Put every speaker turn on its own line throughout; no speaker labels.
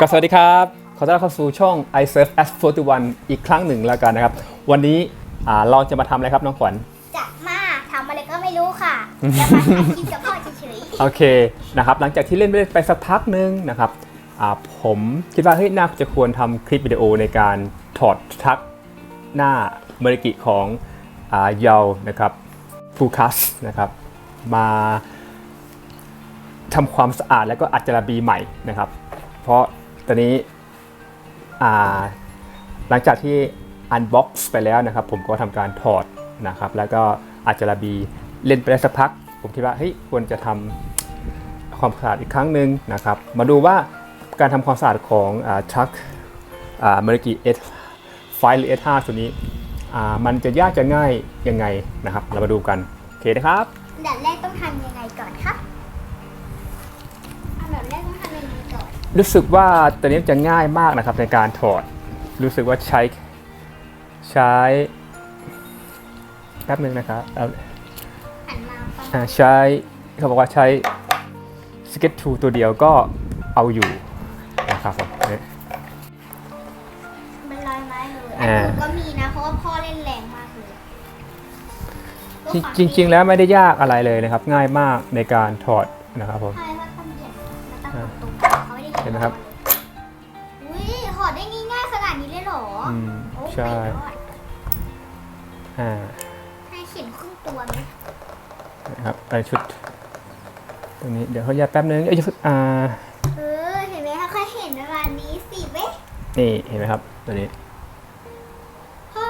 ก็สวัสดีครับ ขอต้อนรับเข้าสู่ช่อง i s u r f S41 อีกครั้งหนึ่งแล้วกันนะครับ วันนี้อ่าเราจะมาทำอะไรครับน้องขวัญ
จะมาทำอะไรก็ไม่รู้ค่ะจะมาถ่ายคลิปกับพ่อเฉย
โอเคนะครับ หลังจากที่เล่นไปไปสักพักหนึงนะครับอ่าผมคิดว่าเฮ้ยน่าจะควรทำคลิปวิดีโอในการถอดทักหน้าเมริกิของอ่าเยานะครับฟูคัสนะครับ มาทำความสะอาดแล้วก็อัดจาระบีใหม่นะครับ เพราะ ตอนนี้หลังจากที่อันบ็อกซ์ไปแล้วนะครับ ผมก็ทำการถอดนะครับ แล้วก็อัดจาระบีเล่นไปได้สักพัก ผมคิดว่าเฮ้ยควรจะทำความสะอาดอีกครั้งหนึ่งนะครับ มาดูว่าการทำความสะอาดของทักเมริกิเอสไฟหรือ S5 ตัวนี้มันจะยากจะง่ายยังไงนะครับ เรามาดูกัน โอเคนะครับ
รู้
สึกว่าตัวนี้จะง่ายมากนะครับในการถอด รู้สึกว่าใช้ใช้แป๊บนึงนะครับเอา
หันมาประมาณ
อ่าใช้เขาบอกว่าใช้ Sketch Tool ตัวเดียวก็เอาอยู่นะครับผมเนี่ย
เป็นรอยไม้เลย
อ่า
อันนี้ก็มีนะเพราะว่าพ่อเล่นแรงมากเลย
จริงจริงๆแล้วไม่ได้ยากอะไรเลยนะครับ ง่ายมากในการถอดนะครับผม
ใช่ นไห
มครับ
อุ้ยถอดได้ง่ายๆขนาดนี้เลยเหรอ
อืม
โอ้
ใช่
ไม่รอด
อ่า
ให้เขียนครึ่งตัวไหม
นะครับไอชุดตัวนี้เดี๋ยวเขาแยกแป๊บนึงเอ้ยอ่า
เออเห็นไหมคะเคยเห็นประมาณนี้สิเว้ย
นี่เห็นไหมครับตัวนี้
พ่อ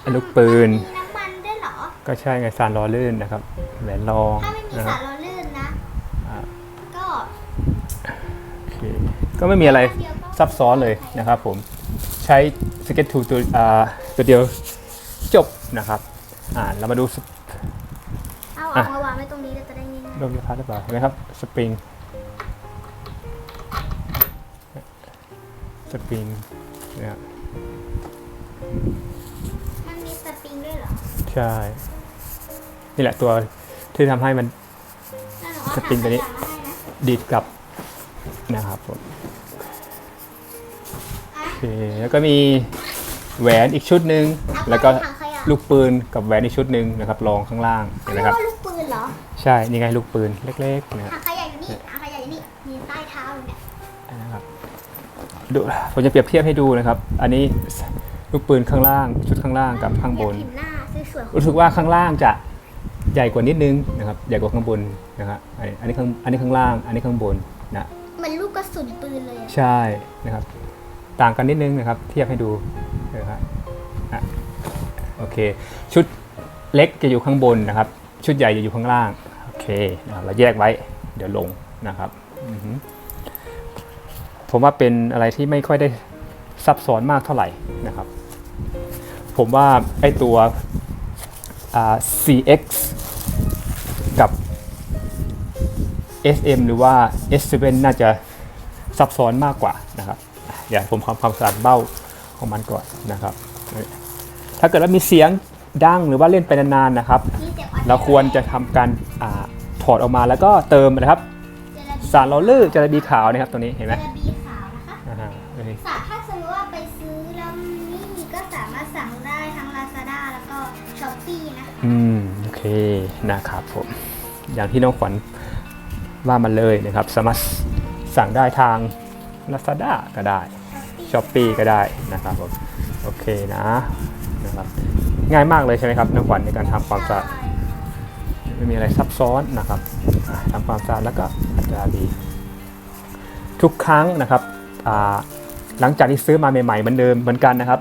ไอ้ลูกปืน
มีน้ำมันด้วยเหรอ
ก็ใช่ไงสารล้อลื่นนะครับแหวนรอง
ถ้าไม่มี
นะค
สา
รับ
รล้อลื่นนะ
อ่า
ก็
โอเค ก็ไม่มีอะไรซับซ้อนเลยนะครับผมใช้ Sketch Tool ตัวอ่าตัวเดียวจบนะครับอ่าเรามาดูส
เอา
อะ
เอามาวางไว้ตรงนี้เราจะได้ง่าย
ลมพัดหรือเปล่าเห็นไหมครับสปริงสปริงนะครับ
ๆมันมีสปริงด้วยเหรอ
ใช่ นี่แหละตัวที่ทำให้มัน
นั่นเหรอ
สปริงตัวนี้
เอาถังขยะมาให้นะ
ดีดกลับนะครับผม
อะ
โอเค แล้วก็มีแหวนอีกชุดหนึ่ง
เอา
แล้วก็
ถังขยะ
ลูกปืนกับแหวนอีกชุดหนึ่งนะครับรองข้างล่าง
เขา
เห็นไห
เรี
ม
ยก
ครับ
ว่าลูกปืนเหรอ
ใช่นี่ไงลูกปืนเล็กๆนะ
ถังขยะอยู่นี่ถังขยะอยู่นี่มีใต้เท้าอยู่เนี่ย
นะครับดูผมจะเปรียบเทียบให้ดูนะครับ อันนี้ลูกปืนข้างล่างชุดข้างล่างกับข้างบน
อยกเห็นหน้าสวยๆของ
รู้สึกว่าข้างล่างจะใหญ่กว่านิดนึงนะครับใหญ่กว่าข้างบนนะครับอันนี้อันนี้ข้างอันนี้ข้างล่าง อันนี้ข้างบนนะ
เหมือนลูกกระสุนปืนเลยอะ
ใช่นะครับ ต่างกันนิดนึงนะครับ เทียบให้ดูนะครับอะโอเค ชุดเล็กจะอยู่ข้างบนนะครับ ชุดใหญ่จะอยู่ข้างล่าง โอเคเราแยกไว้ เดี๋ยวลงนะครับ ผมว่าเป็นอะไรที่ไม่ค่อยได้ซับซ้อนมากเท่าไหร่นะครับ ผมว่าไอตัว CX กับ SM หรือว่า S7 น่าจะซับซ้อนมากกว่านะครับ เดี๋ยวผมทำความสะอาดเบ้าของมันก่อนนะครับ ถ้าเกิดว่ามีเสียงดังหรือว่าเล่นไปนานๆนะครับ
มีแต่อัน
เราควรจะทำการอาถอดออกมาแล้วก็เติมนะครับ
เจลาบี
สารล้อลื่นจะบีขาวนะครับตัวนี้เห็นไหม
เจลาบีขาวนะคะ
อ่าฮะนี่
สาถ้าสมมติว่าไปซื้อแล้วไม่มีก็สามารถสั่งได้ทั้ง Lazada แล้วก็ Shopee นะคะ
อืมโอเคนะครับผมอย่างที่น้องขวัญว่ามันเลยนะครับ สามารถสั่งได้ทาง Lazada ก็ได้ช้อปปีก็ได้นะครับผมโอเคนะนะครับง่ายมากเลยใช่ไหมครับน้องขวัญในการทำความสะอาดไม่มีอะไรซับซ้อนนะครับทำความสะอาดแล้วก็อาจจะดีทุกครั้งนะครับหลังจากที่ซื้อมาใหม่ๆเหมือนเดิมเหมือนกันนะครับ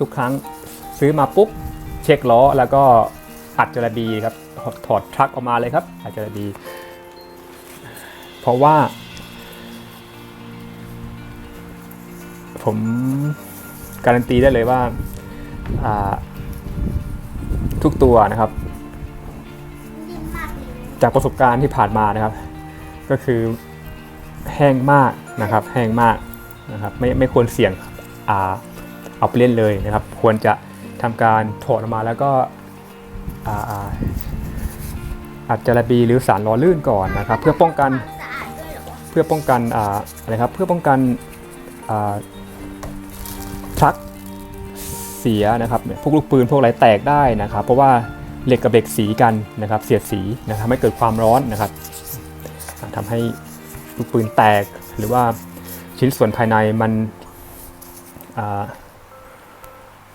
ทุกครั้งซื้อมาปุ๊บเช็คล้อแล้วก็อัดจระบีครับถอดทรัคออกมาเลยครับอัดจระบี เพราะว่า ผมการันตีได้เลยว่าทุกตัวนะครับ จากประสบการณ์ที่ผ่านมานะครับ ก็คือแห้งมากนะครับ แห้งมากนะครับไม่ไม่ควรเสี่ยงอาเอาไปเล่นเลยนะครับ ควรจะทำการถอดออกมาแล้วก็อ่าอ่าอัดจระบีหรือสารล้อลื่นก่อนนะครับ เพื่อป้องกัน
เพื่
อป้องกันออะไรครับเพื่อป้องกัน อ่าชักเสียนะครับเนี่ยพวกลูกปืนพวกอะไรแตกได้นะครับ เพราะว่าเหล็กกับเหล็กสีกันนะครับ เสียดสีนะครับทำให้เกิดความร้อนนะครับอ่าทำให้ลูกปืนแตกหรือว่าชิ้นส่วนภายในมันอ่า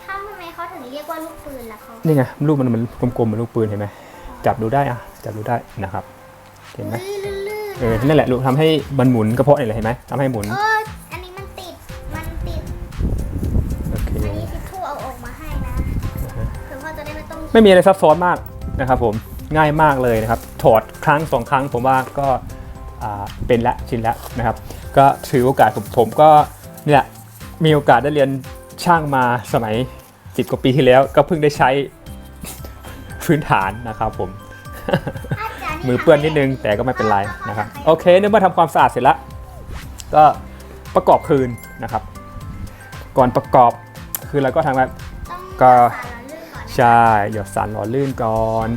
ถ้าทำไมเขาถึงเรียกว่าลูกปืนล่ะเขา
นี่ไงลูกมันมันกลมๆเหมือนลูกปืนเห็นไหมจับดูได้อะจับดูได้นะครับ เห็นไหม
อุ้ยลื่นๆ
เออนั่นแหละลูกทำให้มันหมุนกระเพาะนี่แหละเห็นไหมทำให้หมุน
เอออันนี้มัน ได้ไม่ต้อง
ไม่มีอะไรซับซ้อนมากนะครับผมง่ายมากเลยนะครับถอดครั้งสองครั้งผมว่าก็อ่าเป็นละชินละนะครับ ก็ถือโอกาสผมผมก็เนี่ยมีโอกาสได้เรียนช่างมาสมัยสิบกว่าปีที่แล้ว ก็เพิ่งได้ใช้พื้นฐานนะครับผม
อาจารย์
มือเปื้อนนิดนึงแต่ก็ไม่เป็นไรนะครับ โอเคเนื่อเมื่อทำความสะอาดเสร็จแล้ว ก็ประกอบคืนนะครับ ก่อนประกอบคือเราก็ทำแบบ
ต้อง
ก็ ใช่หยดสารหล่อลื่นก่อน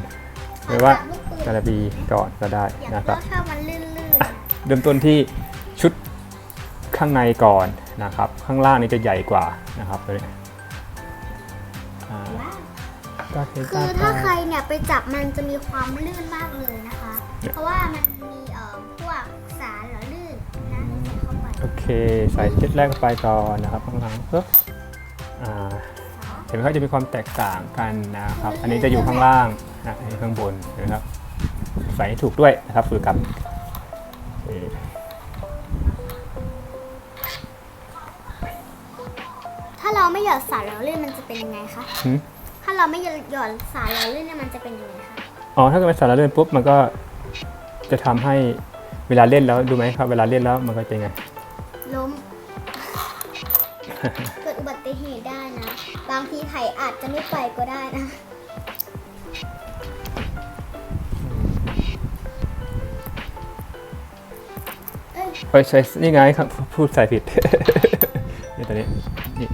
หรือว่า
ลูกปืน
กระบีก่อนก็ได้
อยาก
นะครับ
ชอบมันลื่นๆอะ
เริ่มต้นที่ชุดข้างในก่อนนะครับ ข้างล่างนี่จะใหญ่กว่านะครับตัวนี้อ่า
ว้าว
ก็คือ
คือถ้าใครเนี่ยไปจับมันจะมีความลื่นมากเลยนะคะ เพราะว่ามันมีเอ่อพวกสารหล่อลื่นนะใส่เข้าไป
โอเค ใส่ชุดแรกเข้าไปก่อนนะครับข้างหลังปึ๊บอ่า เห็นไหมครับจะมีความแตกต่างกันนะครับ อันนี้จะอยู่ข้างล่างนะอันนี้ข้างบนเห็นะครับใส่ให้ถูกด้วยนะครับฝึกกับเอ่อ
ถ้าเราไม่หยอดสารหล่อลื่นมันจะเป็นยังไงคะ
หึ
ถ้าเราไม่หยอดสารหล่อลื่นเนี่ยมันจะเป็นยังไงคะ
อ๋อถ้าเกิดเป็นสารเลื่อนปุ๊บมันก็จะทำให้เวลาเล่นแล้วดูไหมครับ เวลาเล่นแล้วมันก็เป็นไง
ล้มเกิด อุบัติเหตุได้นะ บางทีไผ่อาจจะไม่ไปก็ได้นะเอ้ย
ใช่นี่ไงครับ พูดใส่ผิด นี่ตัวนี้นี่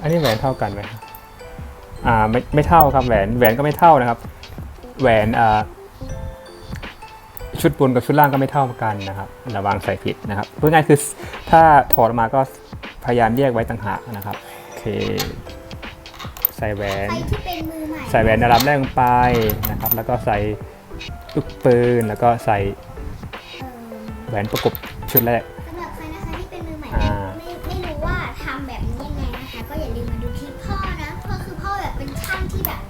อันนี้แหวนเท่ากันไหมอ่าไม่ไม่เท่าครับแหวนแหวนก็ไม่เท่านะครับ แหวนอ่า ชุดบนกับชุดล่างก็ไม่เท่ากันนะครับระวังใส่ผิดนะครับพูดง่ายๆคือถ้าถอดออกมาก็พยายามแยกไว้ต่างหากนะครับโอเคใส่แหวน
ใครที่เป็นมือใหม่
ใส่แหวนในรับแรกลงไปนะครับ แล้วก็ใส่ลูกปืนแล้วก็ใส่
เอ่อ
แหวนประกบชุดแรก
สำหรับใครนะคะที่เป็นมือใหม่
อ่า
ไม่ไม่ไม่รู้ว่าทำแบบนี้ยังไงนะคะ ก็อย่าลืมมาดูคลิปพ่อนะพ่อคือพ่อแบบเป็นช่างที่แบบ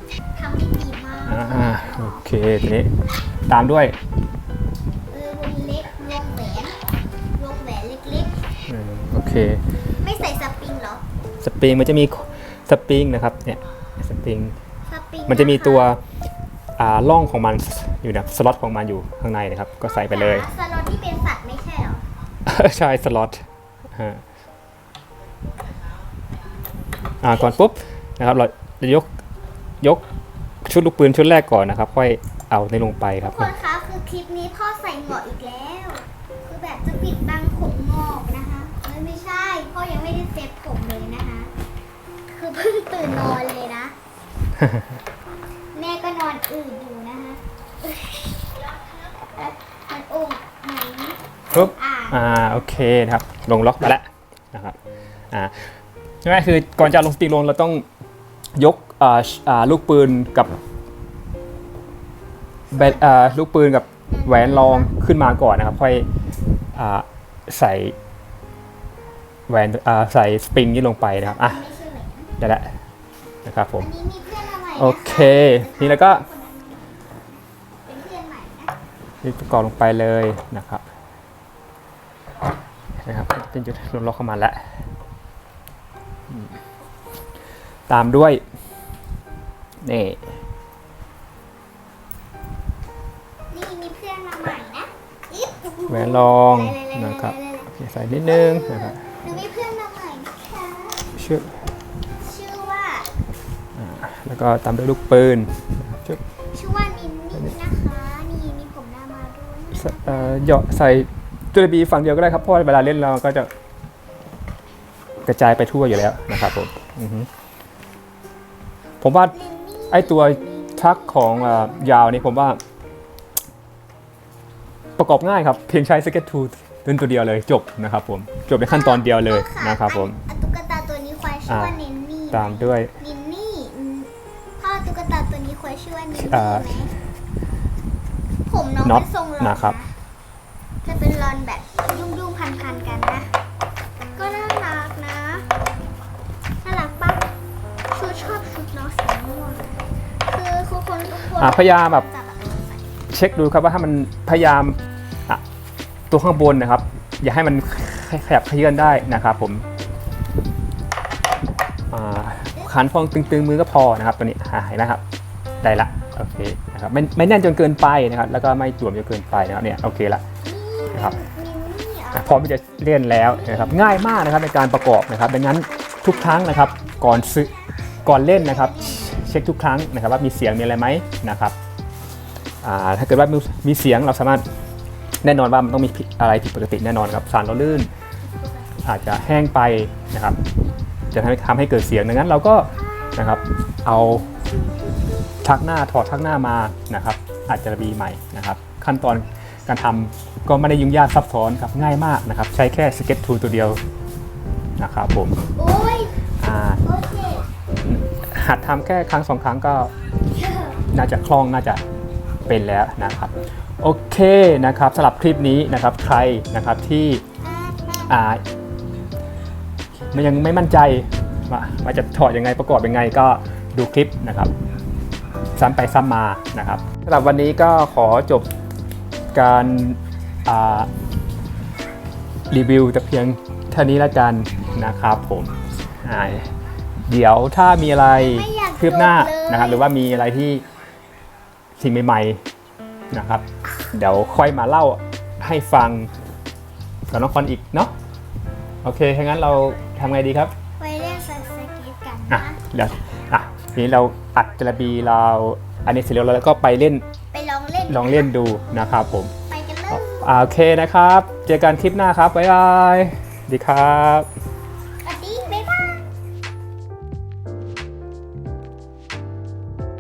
ทำได้ดีมาก
อ่าโอเคทีนี้ตามด้วย
ไม่ใส่สปริงเหรอ
สปริงมันจะมีสปริงนะครับเนี่ยสปริง
สปริง
มันจะมี
ค
ตัวอ่าล่องของมันอยู่นะสล็อตของมันอยู่ข้างในนะครับ ก็ใส่ไปเลย
สล็อตที่เป็นสัตว์ไม่ใช่เหรอ
ใช่สล็อตฮะอ่าก่อนปุ๊บนะครับเราจะยกยกชุดลูกปืนชุดแรกก่อนนะครับ ค่อยเอาในลงไปค
ทุ
รั
ก
บ
คนคะคือคลิปนี้พ่อใส่หมวกอีกแล้ว คือแบบจะปิดบังผมงอกนะคะเอ้ยไม่ใช่ พ่อ ยังไม่ได้เซ็ตผมเลยนะคะ คือเพิ่งตื่นนอนเลยนะ แม่ก็นอนอื่นอยู่นะคะมันโอ่งไหน
ปุ๊บ
อ่า
อ่าโอเคนะครับ ลงล็อกไปแล้วนะครับอ่าง่ายๆคือก่อนจะเอาลงสติกลงเราต้องยกอ่าอ่าลูกปืนกับแบตอ่าลูกปืนกับแหวนรองขึ้นมาก่อนนะครับ ค่อยอ่าใส่ แหวนอ่าใส่สปริงนี้ลงไปนะครับอะ
ไม่ใช่เหมือน
ได้แล้วนะครับผม
อันนี้มีเพื่อนมาใหม่นะคะ
โอเคนี่แล้วก็
เป็นเพื่อนใหม่นะ
นี่ประกอบลงไปเลยนะครับนะครับเป็นจุดลงล็อกเข้ามาแล้วอืมตามด้วยนี่
นี่มีเพื่อนมาใหม่นะอิ๊บ
แหวนรอง
เลยๆๆๆๆ
นะครับโอเคใส่นิดนึงนะครับ
ห นูมีเพื่อนมาใหม่นะคะ
ชื่อ
ชื่อว่า
แล้วก็ตามด้วยลูกปืนนะครับชื่อ
ชื่อว่านินนี่นะคะ นี่มีผมหน้ามาด้วย
ใส่เอ่อเหยาะใส่จุลบีฝั่งเดียวก็ได้ครับ เพราะว่าเวลาเล่นเราก็จะกระจายไปทั่วอยู่แล้วนะครับผมอือฮึผมว่า
นินนี่
ไอตัวชักของเอ่อยาวนี่ผมว่า ประกอบง่ายครับ เพียงใช้ Sketch Tool ตั วตัวเดียวเลยจบนะครับผมจบในขั้นตอนเดียวเลย
พ่อ
นะครับผม
อันตุ๊กตาตัวนี้ควายชื่อว่า
อ่า
เนนนี่
ตามด้วย
นินนี่อืมพ่อตุ๊กตาตัวนี้ควายชื่อว่านินนี่
อ่า
ไหมผมน้อง
น็อต
เป็นทรงรอน
นะครับ
จะเป็นรอนแบบยุ่งๆพันๆกันนะ ก็น่ารักนะน่ารักปะชูชอบชุดน้องสีม่วงคือทุกคนทุกคน
อ่าพยายามแบบ
จะแบบใส่
เช็คดูครับว่าถ้ามันพยายามอะ ตัวข้างบนนะครับ อย่าให้มันขยับเขยื่อนได้นะครับผมอ่าขันฟองตึงๆมือก็พอนะครับตัวนี้อ่าเห็นไหมครับได้ละโอเคนะครับไม่ไม่แน่นจนเกินไปนะครับ แล้วก็ไม่จวมจนเกินไปนะครับเนี่ยโอเคละนะครับพร้อมที่จะเล่นแล้วนะครับง่ายมากนะครับในการประกอบนะครับ ดังนั้นทุกครั้งนะครับก่อนซื้อก่อนเล่นนะครับ เช็คทุกครั้งนะครับว่ามีเสียงมีอะไรไหมนะครับถ้าเกิดว่ามีเสียงเราสามารถ แน่นอนว่ามันต้องมีผิดอะไรผิดปกติแน่นอนครับสารเราลื่น อาจจะแห้งไปนะครับ จะทำให้ทำให้เกิดเสียงดังนั้นเราก็นะครับเอาชักหน้าถอดชักหน้ามานะครับ อาจจะรีใหม่นะครับ ขั้นตอนการทำก็ไม่ได้ยุ่งยากซับซ้อนครับง่ายมากนะครับ ใช้แค่ Sketch Tool ตัวเดียวนะครับผม
โอ้ย
อ่า
โอเค
หัดทำแค่ครั้งสองครั้งก็น่าจะคล่องน่าจะเป็นแล้วนะครับ โอเคนะครับสำหรับคลิปนี้นะครับใครนะครับที่อ่ามันยังไม่มั่นใจว่าว่าจะถอดยังไงประกอบยังไงก็ดูคลิปนะครับ ซ้ำไปซ้ำมานะครับสำหรับวันนี้ก็ขอจบการอ่ารีวิวแต่เพียงเท่านี้แล้วกันนะครับผมอ่าเดี๋ยวถ้ามีอะไร
ไม่อยาก
คืบหน้า
จบเลย
นะครับหรือว่ามีอะไรที่สิ่งใหม่ๆ นะครับ เดี๋ยวค่อยมาเล่าให้ฟังกับน้องคอนอีกเนาะโอเคถ้างั้นเราทำไงดีครับ
ไว้เล่นสเก็ตกัน
อะ
นะ
เดี๋ยวอะทีนี้เราอัดจระบีเราอันนี้เสร็จแล้วเราก็ไปเล่น
ไปลองเล่น
ลองเล่นดูนะครับผม
ไปกันเลย
อ่าโอเคนะครับ เจอกันคลิปหน้าครับบ๊ายบายสวัสดีครับ